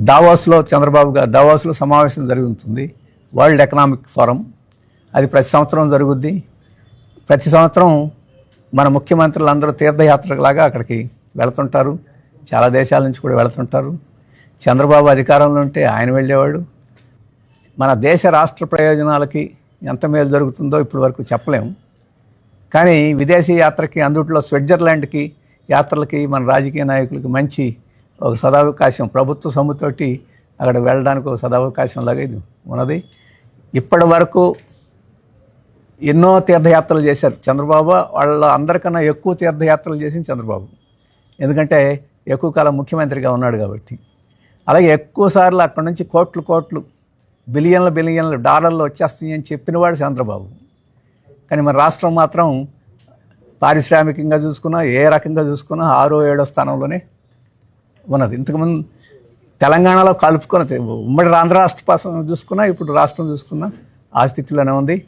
దావాస్లో చంద్రబాబు గారు దావాస్లో సమావేశం జరుగుతుంది. World economic forum. అది ప్రతి సంవత్సరం జరుగుద్ది. ప్రతి సంవత్సరం మన ముఖ్యమంత్రులు అందరూ తీర్థయాత్రలాగా అక్కడికి వెళుతుంటారు. చాలా దేశాల నుంచి కూడా వెళుతుంటారు. చంద్రబాబు అధికారంలో ఉంటే ఆయన వెళ్ళేవాడు. మన దేశ రాష్ట్ర ప్రయోజనాలకి ఎంత మేలు జరుగుతుందో ఇప్పటి వరకు చెప్పలేము కానీ విదేశీ యాత్రకి అందుట్లో స్విట్జర్లాండ్కి యాత్రలకి మన రాజకీయ నాయకులకి మంచి ఒక సదావకాశం. ప్రభుత్వ సొమ్ముతోటి అక్కడ వెళ్ళడానికి ఒక సదావకాశం లాగా ఇది ఉన్నది. ఇప్పటి వరకు ఎన్నో తీర్థయాత్రలు చేశారు. చంద్రబాబు వాళ్ళ అందరికన్నా ఎక్కువ తీర్థయాత్రలు చేసింది చంద్రబాబు. ఎందుకంటే ఎక్కువ కాలం ముఖ్యమంత్రిగా ఉన్నాడు కాబట్టి. అలాగే ఎక్కువసార్లు అక్కడి నుంచి కోట్లు కోట్లు బిలియన్ల బిలియన్ల డాలర్లు వచ్చేస్తాయి అని చెప్పినవాడు చంద్రబాబు. కానీ మన రాష్ట్రం మాత్రం పారిశ్రామికంగా చూసుకున్నా ఏ రకంగా చూసుకున్నా ఆరో ఏడో స్థానంలోనే ఉన్నది. ఇంతకుముందు తెలంగాణలో కలుపుకున్న ఉమ్మడి ఆంధ్ర రాష్ట్ర చూసుకున్నా ఇప్పుడు రాష్ట్రం చూసుకున్నా ఆ స్థితిలోనే ఉంది.